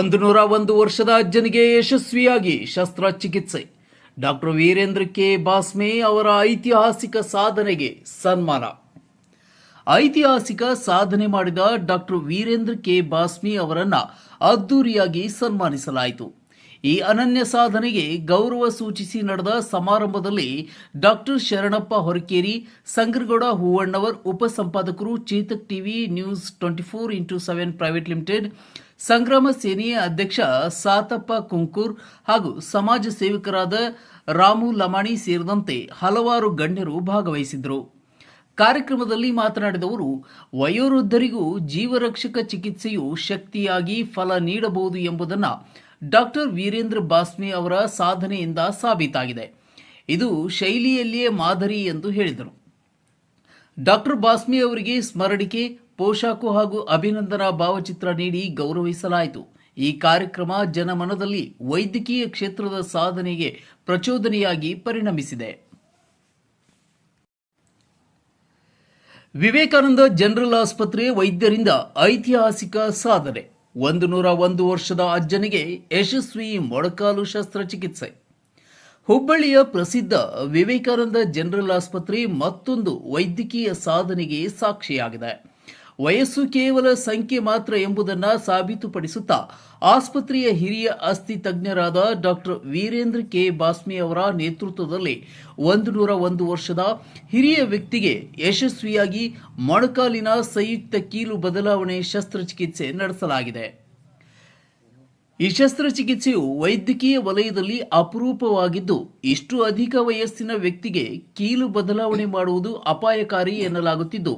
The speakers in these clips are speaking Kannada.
ಒಂದು ನೂರ ಒಂದು ವರ್ಷದ ಅಜ್ಜನಿಗೆ ಯಶಸ್ವಿಯಾಗಿ ಶಸ್ತ್ರಚಿಕಿತ್ಸೆ. Doctor Veerendra K. ಬಾಸ್ಮೆ ಅವರ ಐತಿಹಾಸಿಕ ಸಾಧನೆಗೆ ಸನ್ಮಾನ. ಐತಿಹಾಸಿಕ ಸಾಧನೆ ಮಾಡಿದ ಡಾಕ್ಟರ್ ವೀರೇಂದ್ರ ಕೆ. ಬಾಸ್ಮಿ ಅವರನ್ನು ಅದ್ದೂರಿಯಾಗಿ ಸನ್ಮಾನಿಸಲಾಯಿತು. ಈ ಅನನ್ಯ ಸಾಧನೆಗೆ ಗೌರವ ಸೂಚಿಸಿ ನಡೆದ ಸಮಾರಂಭದಲ್ಲಿ doctor Sharanappa Horakeri, Sangragouda ಹೂವಣ್ಣವರ್ ಉಪಸಂಪಾದಕರು Chetak TV news twenty four into seven private limited, ಸಂಗ್ರಾಮ ಸೇನೆಯ ಅಧ್ಯಕ್ಷ ಸಾತಪ್ಪ ಕುಂಕೂರ್ ಹಾಗೂ ಸಮಾಜ ಸೇವಕರಾದ ರಾಮು ಲಮಾಣಿ ಸೇರಿದಂತೆ ಹಲವಾರು ಗಣ್ಯರು ಭಾಗವಹಿಸಿದ್ದರು. ಕಾರ್ಯಕ್ರಮದಲ್ಲಿ ಮಾತನಾಡಿದವರು ವಯೋವೃದ್ಧರಿಗೂ ಜೀವರಕ್ಷಕ ಚಿಕಿತ್ಸೆಯು ಶಕ್ತಿಯಾಗಿ ಫಲ ನೀಡಬಹುದು ಎಂಬುದನ್ನು ಡಾಕ್ಟರ್ ವೀರೇಂದ್ರ ಬಾಸ್ಮಿ ಅವರ ಸಾಧನೆಯಿಂದ ಸಾಬೀತಾಗಿದೆ. ಇದು ಶೈಲಿಯಲ್ಲಿಯೇ ಮಾದರಿ ಎಂದು ಹೇಳಿದರು. ಡಾಕ್ಟರ್ ಬಾಸ್ಮಿ ಅವರಿಗೆ ಸ್ಮರಣಿಕೆ, ಪೋಷಾಕು ಹಾಗೂ ಅಭಿನಂದನಾ ಭಾವಚಿತ್ರ ನೀಡಿ ಗೌರವಿಸಲಾಯಿತು. ಈ ಕಾರ್ಯಕ್ರಮ ಜನಮನದಲ್ಲಿ ವೈದ್ಯಕೀಯ ಕ್ಷೇತ್ರದ ಸಾಧನೆಗೆ ಪ್ರಚೋದನೆಯಾಗಿ ಪರಿಣಮಿಸಿದೆ. ವಿವೇಕಾನಂದ ಜನರಲ್ ಆಸ್ಪತ್ರೆ ವೈದ್ಯರಿಂದ ಐತಿಹಾಸಿಕ ಸಾಧನೆ. ಒಂದು ನೂರ ಒಂದು ವರ್ಷದ ಅಜ್ಜನಿಗೆ ಯಶಸ್ವಿ ಮೊಳಕಾಲು ಶಸ್ತ್ರಚಿಕಿತ್ಸೆ. ಹುಬ್ಬಳ್ಳಿಯ ಪ್ರಸಿದ್ಧ ವಿವೇಕಾನಂದ ಜನರಲ್ ಆಸ್ಪತ್ರೆ ಮತ್ತೊಂದು ವೈದ್ಯಕೀಯ ಸಾಧನೆಗೆ ಸಾಕ್ಷಿಯಾಗಿದೆ. ವಯಸ್ಸು ಕೇವಲ ಸಂಖ್ಯೆ ಮಾತ್ರ ಎಂಬುದನ್ನು ಸಾಬೀತುಪಡಿಸುತ್ತಾ ಆಸ್ಪತ್ರೆಯ ಹಿರಿಯ ಅಸ್ಥಿ ತಜ್ಞರಾದ ಡಾಕ್ಟರ್ ವೀರೇಂದ್ರ ಕೆ. ಬಾಸ್ಮಿ ಅವರ ನೇತೃತ್ವದಲ್ಲಿ ಒಂದು ನೂರ ಒಂದು ವರ್ಷದ ಹಿರಿಯ ವ್ಯಕ್ತಿಗೆ ಯಶಸ್ವಿಯಾಗಿ ಮೊಣಕಾಲಿನ ಸಂಯುಕ್ತ ಕೀಲು ಬದಲಾವಣೆ ಶಸ್ತ್ರಚಿಕಿತ್ಸೆ ನಡೆಸಲಾಗಿದೆ. ಈ ಶಸ್ತ್ರಚಿಕಿತ್ಸೆಯು ವೈದ್ಯಕೀಯ ವಲಯದಲ್ಲಿ ಅಪರೂಪವಾಗಿದ್ದು, ಇಷ್ಟು ಅಧಿಕ ವಯಸ್ಸಿನ ವ್ಯಕ್ತಿಗೆ ಕೀಲು ಬದಲಾವಣೆ ಮಾಡುವುದು ಅಪಾಯಕಾರಿ ಎನ್ನಲಾಗುತ್ತಿದ್ದು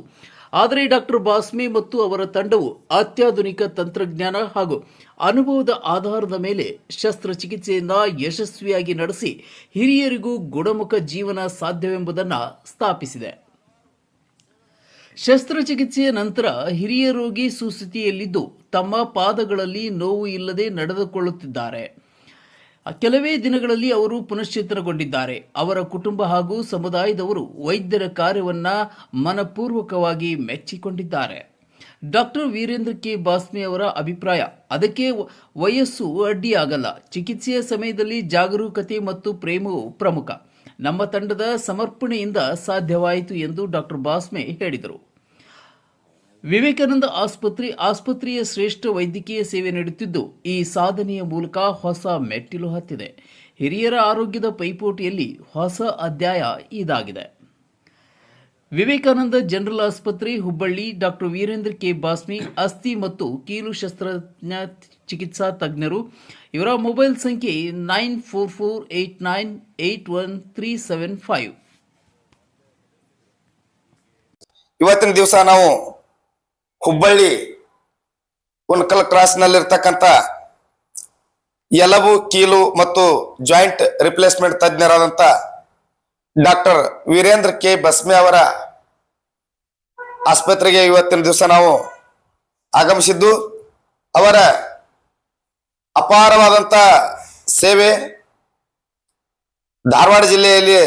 ಆದರೆ ಡಾಕ್ಟರ್ ಬಾಸ್ಮಿ ಮತ್ತು ಅವರ ತಂಡವು ಅತ್ಯಾಧುನಿಕ ತಂತ್ರಜ್ಞಾನ ಹಾಗೂ ಅನುಭವದ ಆಧಾರದ ಮೇಲೆ ಶಸ್ತ್ರಚಿಕಿತ್ಸೆಯನ್ನು ಯಶಸ್ವಿಯಾಗಿ ನಡೆಸಿ ಹಿರಿಯರಿಗೂ ಗುಣಮುಖ ಜೀವನ ಸಾಧ್ಯವೆಂಬುದನ್ನು ಸ್ಥಾಪಿಸಿದೆ. ಶಸ್ತ್ರಚಿಕಿತ್ಸೆಯ ನಂತರ ಹಿರಿಯ ರೋಗಿ ಸುಸ್ಥಿತಿಯಲ್ಲಿದ್ದು ತಮ್ಮ ಪಾದಗಳಲ್ಲಿ ನೋವು ಇಲ್ಲದೆ ನಡೆದುಕೊಳ್ಳುತ್ತಿದ್ದಾರೆ. ಕೆಲವೇ ದಿನಗಳಲ್ಲಿ ಅವರು ಪುನಶ್ಚೇತನಗೊಂಡಿದ್ದಾರೆ. ಅವರ ಕುಟುಂಬ ಹಾಗೂ ಸಮುದಾಯದವರು ವೈದ್ಯರ ಕಾರ್ಯವನ್ನ ಮನಪೂರ್ವಕವಾಗಿ ಮೆಚ್ಚಿಕೊಂಡಿದ್ದಾರೆ. Doctor Veerendra K. ಬಾಸ್ಮಿ ಅವರ ಅಭಿಪ್ರಾಯ, ಅದಕ್ಕೆ ವಯಸ್ಸು ಅಡ್ಡಿಯಾಗಲ್ಲ. ಚಿಕಿತ್ಸೆಯ ಸಮಯದಲ್ಲಿ ಜಾಗರೂಕತೆ ಮತ್ತು ಪ್ರೇಮವು ಪ್ರಮುಖ. ನಮ್ಮ ತಂಡದ ಸಮರ್ಪಣೆಯಿಂದ ಸಾಧ್ಯವಾಯಿತು ಎಂದು ಡಾಕ್ಟರ್ ಬಾಸ್ಮೆ ಹೇಳಿದರು. ವಿವೇಕಾನಂದ ಆಸ್ಪತ್ರೆ, ಆಸ್ಪತ್ರೆಯ ಶ್ರೇಷ್ಠ ವೈದ್ಯಕೀಯ ಸೇವೆ ನೀಡುತ್ತಿದ್ದು, ಈ ಸಾಧನೆಯ ಮೂಲಕ ಹೊಸ ಮೆಟ್ಟಿಲು ಹತ್ತಿದೆ. ಹಿರಿಯರ ಆರೋಗ್ಯದ ಪೈಪೋಟಿಯಲ್ಲಿ ಹೊಸ ಅಧ್ಯಾಯ ಇದಾಗಿದೆ. ವಿವೇಕಾನಂದ ಜನರಲ್ ಆಸ್ಪತ್ರೆ, ಹುಬ್ಬಳ್ಳಿ ಡಾಕ್ಟರ್ ವೀರೇಂದ್ರ ಕೆ. ಬಾಸ್ಮಿ, ಅಸ್ಥಿ ಮತ್ತು ಕೀಲು ಶಸ್ತ್ರಜ್ಞ ಚಿಕಿತ್ಸಾ ತಜ್ಞರು. ಇವರ ಮೊಬೈಲ್ ಸಂಖ್ಯೆ nine four four eight nine eight one three seven five. ಇವತ್ತಿನ ದಿವಸ ನಾವು ಹುಬ್ಬಳ್ಳಿ ಉನ್ಕಲ್ ಕ್ರಾಸ್ನಲ್ಲಿರ್ತಕ್ಕಂಥ ಎಲಬು ಕೀಲು ಮತ್ತು ಜಾಯಿಂಟ್ ರಿಪ್ಲೇಸ್ಮೆಂಟ್ ತಜ್ಞರಾದಂಥ ಡಾಕ್ಟರ್ ವೀರೇಂದ್ರ ಕೆ. ಬಸ್ಮೆ ಅವರ ಆಸ್ಪತ್ರೆಗೆ ಇವತ್ತಿನ ದಿವಸ ನಾವು ಆಗಮಿಸಿದ್ದು. ಅವರ ಅಪಾರವಾದಂಥ ಸೇವೆ ಧಾರವಾಡ ಜಿಲ್ಲೆಯಲ್ಲಿ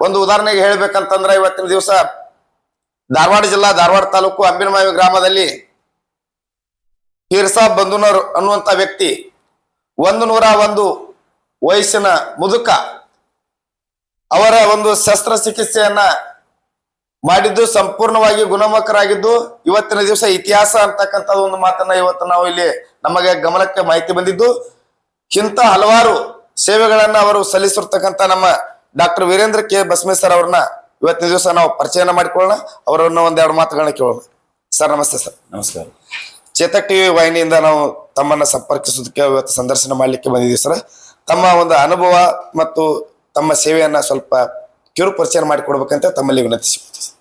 ಒಂದು ಉದಾಹರಣೆಗೆ ಹೇಳ್ಬೇಕಂತಂದ್ರೆ ಇವತ್ತಿನ ದಿವಸ ಧಾರವಾಡ ಜಿಲ್ಲಾ ಧಾರವಾಡ ತಾಲೂಕು ಅಂಬಿನಮಾವಿ ಗ್ರಾಮದಲ್ಲಿ ಕೀರ್ಸಾ ಬಂಧುನರ್ ಅನ್ನುವಂತ ವ್ಯಕ್ತಿ ಒಂದು ನೂರ ಒಂದು ವಯಸ್ಸಿನ ಮುದುಕ ಅವರ ಒಂದು ಶಸ್ತ್ರಚಿಕಿತ್ಸೆಯನ್ನ ಮಾಡಿದ್ದು ಸಂಪೂರ್ಣವಾಗಿ ಗುಣಮುಖರಾಗಿದ್ದು ಇವತ್ತಿನ ದಿವಸ ಇತಿಹಾಸ ಅಂತಕ್ಕಂಥ ಒಂದು ಮಾತನ್ನ ಇವತ್ತು ನಾವು ಇಲ್ಲಿ ನಮಗೆ ಗಮನಕ್ಕೆ ಮಾಹಿತಿ ಬಂದಿದ್ದು. ಇಂಥ ಹಲವಾರು ಸೇವೆಗಳನ್ನ ಅವರು ಸಲ್ಲಿಸಿರ್ತಕ್ಕಂಥ ನಮ್ಮ ಡಾಕ್ಟರ್ ವೀರೇಂದ್ರ ಕೆ ಬಸ್ಮೇಶ್ವರ್ ಅವ್ರನ್ನ ಇವತ್ತಿನ ದಿವಸ ನಾವು ಪರಿಚಯನ ಮಾಡಿಕೊಳ್ಳೋಣ. ಅವರನ್ನು ಒಂದೆರಡು ಮಾತುಗಳನ್ನ ಕೇಳೋಣ. ಸರ್ ನಮಸ್ತೆ ಸರ್. ನಮಸ್ಕಾರ. ಚೇತಕ್ ಟಿವಿ ವಾಹಿನಿಯಿಂದ ನಾವು ತಮ್ಮನ್ನ ಸಂಪರ್ಕಿಸೋದಕ್ಕೆ ಇವತ್ತು ಸಂದರ್ಶನ ಮಾಡಲಿಕ್ಕೆ ಬಂದಿದ್ದೀವಿ ಸರ್. ತಮ್ಮ ಒಂದು ಅನುಭವ ಮತ್ತು ತಮ್ಮ ಸೇವೆಯನ್ನ ಸ್ವಲ್ಪ ಕಿರು ಪರಿಚಯ ಮಾಡಿಕೊಡ್ಬೇಕಂತ ತಮ್ಮಲ್ಲಿ ವಿನಂತಿಸಿಕೊಳ್ತೀವಿ ಸರ್.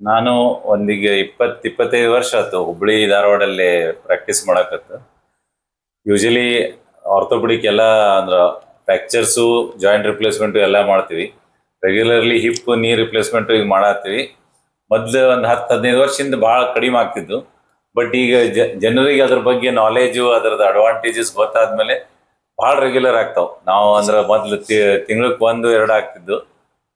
ನಾನು ಒಂದೀಗ ಇಪ್ಪತ್ ಇಪ್ಪತ್ತೈದು ವರ್ಷ ಆಯ್ತು ಹುಬ್ಳಿ ಧಾರವಾಡಲ್ಲಿ ಪ್ರಾಕ್ಟೀಸ್ ಮಾಡಕತ್ತ. ಯೂಶಲಿ ಆರ್ಥೋಪೆಡಿಕ್ ಎಲ್ಲ ಅಂದ್ರೆ ಫ್ರ್ಯಾಕ್ಚರ್ಸು ಜಾಯಿಂಟ್ ರಿಪ್ಲೇಸ್ಮೆಂಟು ಎಲ್ಲ ಮಾಡ್ತೀವಿ. ರೆಗ್ಯುಲರ್ಲಿ ಹಿಪ್ ನೀ ರಿಪ್ಲೇಸ್ಮೆಂಟ್ ಈಗ ಮಾಡತ್ತೀವಿ. ಮೊದಲು ಒಂದು ಹತ್ತು ಹದಿನೈದು ವರ್ಷದಿಂದ ಭಾಳ ಕಡಿಮೆ ಆಗ್ತಿದ್ದು ಬಟ್ ಈಗ ಜನರಿಗೆ ಅದ್ರ ಬಗ್ಗೆ ನಾಲೆಜು ಅದರದ ಅಡ್ವಾಂಟೇಜಸ್ ಗೊತ್ತಾದ್ಮೇಲೆ ಭಾಳ ರೆಗ್ಯುಲರ್ ಆಗ್ತಾವೆ. ನಾವು ಅಂದ್ರೆ ಮೊದ್ಲು ತಿಂಗ್ಳಕ್ಕೆ ಒಂದು ಎರಡು ಆಗ್ತಿದ್ದು.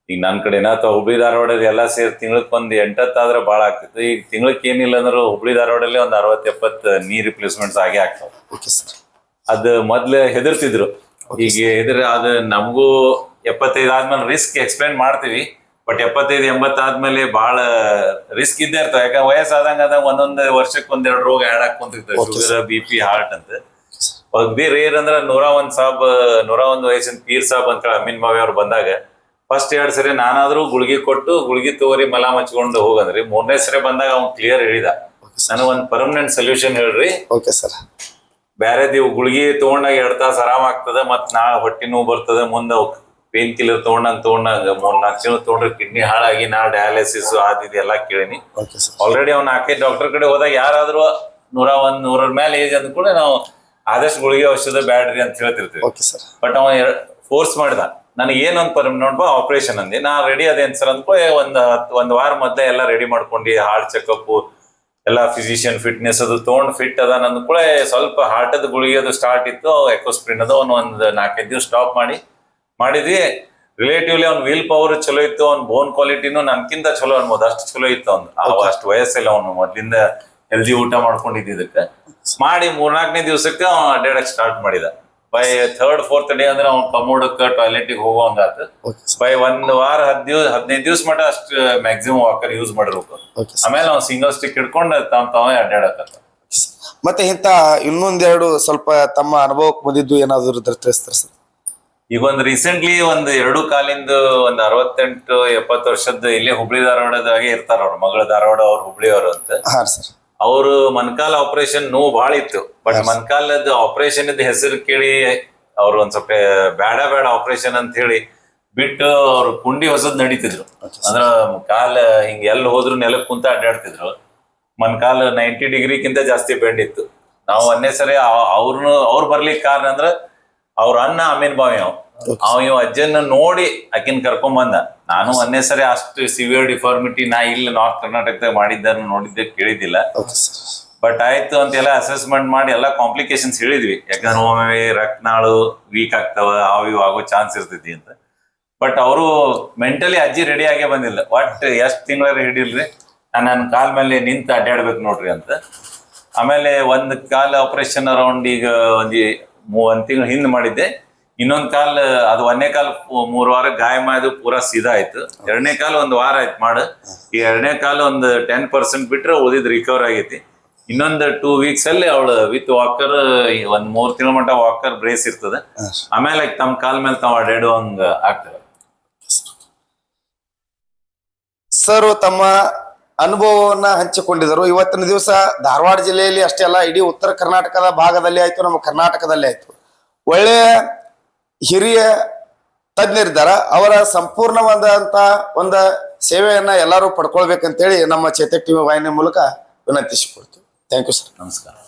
ಈಗ ನನ್ನ ಕಡೆನ ಅಥವಾ ಹುಬ್ಳಿ ಧಾರವಾಡದ ಎಲ್ಲ ಸೇರಿ ತಿಂಗಳಕ್ಕೆ ಒಂದು ಎಂಟತ್ತಾದ್ರೆ ಭಾಳ ಆಗ್ತಿತ್ತು. ಈಗ ತಿಂಗಳಕ್ಕೆ ಏನಿಲ್ಲ ಅಂದ್ರೂ ಹುಬ್ಳಿ ಧಾರವಾಡಲ್ಲಿ ಒಂದು ಅರವತ್ತು ಎಪ್ಪತ್ತು ನೀ ರಿಪ್ಲೇಸ್ಮೆಂಟ್ಸ್ ಆಗೇ ಆಗ್ತಾವ. ಅದು ಮೊದಲು ಮೊದ್ಲು ಹೆದರ್ತಿದ್ರು ಈಗ ಹೆದರ್ ಅದು ನಮಗೂ ಎಪ್ಪತ್ತೈದು ಆದ್ಮೇಲೆ ರಿಸ್ಕ್ ಎಕ್ಸ್ಪ್ಲೇನ್ ಮಾಡ್ತೀವಿ. ಬಟ್ ಎಪ್ಪತ್ತೈದು ಎಂಬತ್ತಾದ್ಮೇಲೆ ಬಹಳ ರಿಸ್ಕ್ ಇದ್ದೇ ಇರ್ತವೆ. ಯಾಕಂದ್ರೆ ವಯಸ್ಸಾದಂಗ ಒಂದೊಂದು ಒಂದೊಂದ್ ವರ್ಷಕ್ಕೆ ಒಂದೆರಡು ರೋಗ ಆಡ್ ಹಾಕೊಂತಿರ್ತವೆ ಶುಗರ್ ಬಿ ಪಿ ಹಾರ್ಟ್ ಅಂತ. ಬಿ ರೇರ್ ಅಂದ್ರೆ ನೂರ ಒಂದ್ ಸಾಬ್ ನೂರ ಒಂದ್ ವಯಸ್ಸಿನ ಪೀರ್ ಸಾಬ್ ಅಂತ ಅಮ್ಮಿನ ಮಾವಿ ಅವ್ರು ಬಂದಾಗ ಫಸ್ಟ್ ಎರಡ್ ಸರಿ ನಾನಾದ್ರೂ ಗುಳ್ಗಿ ಕೊಟ್ಟು ಗುಳ್ಗಿ ತೋರಿ ಮಲ ಮಚ್ಕೊಂಡು ಹೋಗಂದ್ರಿ. ಮೂರನೇ ಸರಿ ಬಂದಾಗ ಅವ್ನು ಕ್ಲಿಯರ್ ಹೇಳಿದ. ನನಗ್ ಒಂದ್ ಪರ್ಮನೆಂಟ್ ಸೊಲ್ಯೂಷನ್ ಹೇಳ್ರಿ. ಓಕೆ ಸರ್ ಬೇರೆ ಇವು ಗುಳಿಗೆ ತಗೊಂಡಾಗ ಎರಡ್ ತಾಸ ಆರಾಮ ಆಗ್ತದ ಮತ್ ನಾ ಹೊಟ್ಟಿ ನೋವು ಬರ್ತದ ಮುಂದ ಪೇನ್ ಕಿಲ್ಲರ್ ತಗೊಂಡಂಗ್ ತಗೊಂಡಂಗ ಮೂರ್ ನಾಲ್ಕು ಜನ ತಗೊಂಡ್ರೆ ಕಿಡ್ನಿ ಹಾಳಾಗಿ ನಾ ಡಯಾಲಿಸಿಸ್ ಆದಿದ್ ಎಲ್ಲಾ ಕೇಳಿನಿ. ಓಕೆ ಸರ್ ಆಲ್ರೆಡಿ ಅವ್ನ ನಾಲ್ಕೈದು ಡಾಕ್ಟರ್ ಕಡೆ ಹೋದಾಗ ಯಾರಾದ್ರೂ ನೂರ ಒಂದ್ ನೂರ ಮೇಲೆ ಏಜ್ ಅಂದ ಕೂಡ ನಾವು ಆದಷ್ಟು ಗುಳಿಗೆ ಔಷಧ ಬ್ಯಾಡ್ರಿ ಅಂತ ಹೇಳ್ತಿರ್ತೀವಿ. ಓಕೆ ಸರ್ ಬಟ್ ಅವ ಫೋರ್ಸ್ ಮಾಡಿದ. ನನಗೆ ಏನೊಂದು ಪರ್ ನೋಡ್ಬಾ ಆಪರೇಷನ್ ಅಂದಿ. ನಾ ರೆಡಿ ಅದೇನ್ ಸರ್ ಅಂದ್ಕೊ ಒಂದ್ ಹತ್- ಒಂದ್ ವಾರ ಮೊದ್ಲೇ ಎಲ್ಲ ರೆಡಿ ಮಾಡ್ಕೊಂಡು ಹಾರ್ಟ್ ಚೆಕಪ್ ಎಲ್ಲ ಫಿಸಿಷಿಯನ್ ಫಿಟ್ನೆಸ್ ಅದು ತೊಗೊಂಡ್ ಫಿಟ್ ಅದ ನಂದ್ ಕೂಡ ಸ್ವಲ್ಪ ಹಾರ್ಟದ ಅದ ಗುಳಿಗೆ ಅದು ಸ್ಟಾರ್ಟ್ ಇತ್ತು ಎಕೋಸ್ಪ್ರಿನ್ ಅದು ಅವ್ನು ಒಂದ್ ನಾಲ್ಕೈದು ದಿವಸ ಸ್ಟಾಪ್ ಮಾಡಿ ಮಾಡಿದ್ವಿ. ರಿಲೇಟಿವ್ಲಿ ಅವ್ನ ವೀಲ್ ಪವರ್ ಚಲೋ ಇತ್ತು ಅವ್ನ ಬೋನ್ ಕ್ವಾಲಿಟಿನೂ ನನ್ಕಿಂತ ಚಲೋ ಅನ್ಬೋದು ಅಷ್ಟು ಚಲೋ ಇತ್ತು ಅವ್ನು ಅವ ಅಷ್ಟು ವಯಸ್ಸಿಲ್ಲ ಅವನು ಮೊದ್ಲಿಂದ ಹೆಲ್ದಿ ಊಟ ಮಾಡ್ಕೊಂಡಿದ್ದಕ್ಕೆ ಮಾಡಿ ಮೂರ್ನಾಲ್ಕನೇ ದಿವಸಕ್ಕೆ ಅವ್ನು ಅಡ್ಡಾಡಕ್ ಸ್ಟಾರ್ಟ್ ಮಾಡಿದ. ಬೈ ಥರ್ಡ್ ಫೋರ್ತ್ ಡೇ ಅಂದ್ರೆ ಅವ್ನ ಕಮೋಡಕ್ಕೆ ಟಾಯ್ಲೆಟಿಗೆ ಓಕೆ ಸರ್ ಬೈ ಒಂದ್ ವಾರ ಹದ್ ದಿವ್ ಹದಿನೈದು ದಿವಸ ಮಟ್ಟ ಅಷ್ಟು ಮ್ಯಾಕ್ಸಿಮಮ್ ವಾಕರ್ ಯೂಸ್ ಮಾಡಿರ್ಬೇಕು. ಆಮೇಲೆ ಅವ್ನು ಸಿಂಗಲ್ ಸ್ಟಿಕ್ ಹಿಡ್ಕೊಂಡು ತಾವ್ ತಾವೇ ಅಡ್ಡಾಡಕತ್ತ ಮತ್ತೆ ಇಂಥ ಇನ್ನೊಂದೆರಡು ಸ್ವಲ್ಪ ತಮ್ಮ ಅನುಭವಕ್ಕೆ ಬಂದಿದ್ದು ಏನಾದ್ರು ತಿಳಿಸ್ತಾರೆ ಸರ್ ಈಗ ಒಂದು ರೀಸೆಂಟ್ಲಿ ಒಂದು ಎರಡು ಕಾಲಿಂದ ಒಂದು ಅರವತ್ತೆಂಟು ಎಪ್ಪತ್ತು ವರ್ಷದ ಇಲ್ಲೇ ಹುಬ್ಳಿ ಧಾರವಾಡದಾಗೆ ಇರ್ತಾರ ಅವ್ರ. ಮಗಳ ಧಾರವಾಡ ಅವ್ರ ಹುಬ್ಳಿಯವರು ಅಂತ. ಹಾಂ ಸರ್. ಅವರು ಮನ್ಕಾಲ್ ಆಪರೇಷನ್ ನೋವು ಭಾಳ ಇತ್ತು. ಬಟ್ ಮನ್ಕಾಲದ ಆಪರೇಷನ್ ಇದ್ದ ಹೆಸರು ಕೇಳಿ ಅವ್ರು ಒಂದ್ ಸ್ವಲ್ಪ ಬೇಡ ಬೇಡ ಆಪರೇಷನ್ ಅಂತ ಹೇಳಿ ಬಿಟ್ಟು ಅವ್ರು ಕುಂಡಿ ಹೊಸದ್ ನಡೀತಿದ್ರು. ಅಂದ್ರ ಕಾಲ ಹಿಂಗ ಎಲ್ಲಿ ಹೋದ್ರು ನೆಲಕ್ ಕುಂತ ಅಡ್ಡಾಡ್ತಿದ್ರು ಮನ್ಕಾಲ್ ನೈಂಟಿ ಡಿಗ್ರಿಗಿಂತ ಜಾಸ್ತಿ ಬೆಂಡ್ ಇತ್ತು. ನಾವು ಒಂದೇ ಸರಿ ಅವ್ರನ್ನು ಅವ್ರು ಬರ್ಲಿಕ್ಕೆ ಕಾರಣ ಅಂದ್ರ ಅವ್ರ ಅಣ್ಣ ಅಮೀನ್ ಬಾವಿ ಅವ್. ಅವ ಇವ್ ಅಜ್ಜನ್ನ ನೋಡಿ ಆಕಿನ್ ಕರ್ಕೊಂಡ್ ಬಂದ. ನಾನು ಒಂದೇ ಸರಿ ಅಷ್ಟು ಸಿವಿಯರ್ ಡಿಫಾರ್ಮಿಟಿ ನಾ ಇಲ್ಲ ನಾರ್ತ್ ಕರ್ನಾಟಕದಾಗ ಮಾಡಿದ್ದನ್ನು ನೋಡಿದ್ದೆ ಕೇಳಿದ್ದಿಲ್ಲ. ಬಟ್ ಆಯ್ತು ಅಂತೆಲ್ಲ ಅಸೆಸ್ಮೆಂಟ್ ಮಾಡಿ ಎಲ್ಲ ಕಾಂಪ್ಲಿಕೇಶನ್ಸ್ ಹೇಳಿದ್ವಿ. ಯಾಕಂದ್ರೆ ಒಮ್ಮೆ ರಕ್ತನಾಳು ವೀಕ್ ಆಗ್ತಾವ ಅವು ಇವು ಆಗೋ ಚಾನ್ಸ್ ಇರ್ತೈತಿ ಅಂತ. ಬಟ್ ಅವರು ಮೆಂಟಲಿ ಅಜ್ಜಿ ರೆಡಿ ಆಗೇ ಬಂದಿಲ್ಲ. ಒಟ್ ಎಷ್ಟ್ ತಿಂಗಳ ಹಿಡಿಲ್ರಿ? ನಾನು ನನ್ನ ಕಾಲ್ ಮೇಲೆ ನಿಂತು ಅಡ್ಡಾಡ್ಬೇಕು ನೋಡ್ರಿ ಅಂತ. ಆಮೇಲೆ ಒಂದ್ ಕಾಲ್ ಆಪರೇಷನ್ ಅರೌಂಡ್ ಈಗ ಒಂದ್ ಒಂದ್ ತಿಂಗಳು ಹಿಂದ್ ಮಾಡಿದ್ದೆ. ಇನ್ನೊಂದ್ ಕಾಲ್ ಅದು ಒಂದನೇ ಕಾಲ್ ಮೂರ್ ವಾರ ಗಾಯ ಮಾಡಿದ್ರು ಪೂರಾ ಸೀದಾ ಆಯ್ತು. ಎರಡನೇ ಕಾಲ್ ಒಂದ್ ವಾರ ಆಯ್ತು ಮಾಡು. ಈ ಎರಡನೇ ಕಾಲ್ ಒಂದ್ ಟೆನ್ ಪರ್ಸೆಂಟ್ ಬಿಟ್ರೆ ಉಳಿದ್ ರಿಕವರ್ ಆಗೈತಿ. ಇನ್ನೊಂದು ಟೂ ವೀಕ್ಸ್ ಅಲ್ಲಿ ಅವಳು ವಿತ್ ವಾಕರ್ ಒಂದ್ ಮೂರ್ ತಿಂಗಳ ಮಟ್ಟ ವಾಕರ್ ಬ್ರೇಸ್ ಇರ್ತದೆ. ಆಮೇಲೆ ತಮ್ಮ ಕಾಲ್ ಮೇಲೆ ತಾವ್ ಅಡ್ಡಾಡುವಂಗ ಆಗ್ತದೆ. ಸರ್ ತಮ್ಮ ಅನುಭವವನ್ನ ಹಂಚಿಕೊಂಡಿದ್ದರು. ಇವತ್ತಿನ ದಿವಸ ಧಾರವಾಡ ಜಿಲ್ಲೆಯಲ್ಲಿ ಅಷ್ಟೇ ಅಲ್ಲ, ಇಡೀ ಉತ್ತರ ಕರ್ನಾಟಕದ ಭಾಗದಲ್ಲಿ ಆಯ್ತು, ನಮ್ಮ ಕರ್ನಾಟಕದಲ್ಲಿ ಆಯ್ತು. ಒಳ್ಳೆಯ ಹಿರಿಯ ತಜ್ಞರಿದ್ದಾರ. ಅವರ ಸಂಪೂರ್ಣವಾದಂತ ಒಂದು ಸೇವೆಯನ್ನ ಎಲ್ಲರೂ ಪಡ್ಕೊಳ್ಬೇಕಂತೇಳಿ ನಮ್ಮ ಚೇತಕ್ ಟಿವಿ ವಾಹಿನಿ ಮೂಲಕ ವಿನಂತಿಸಿಕೊಡ್ತೀವಿ ಥ್ಯಾಂಕ್ ಯು ಸರ್ ನಮಸ್ಕಾರ.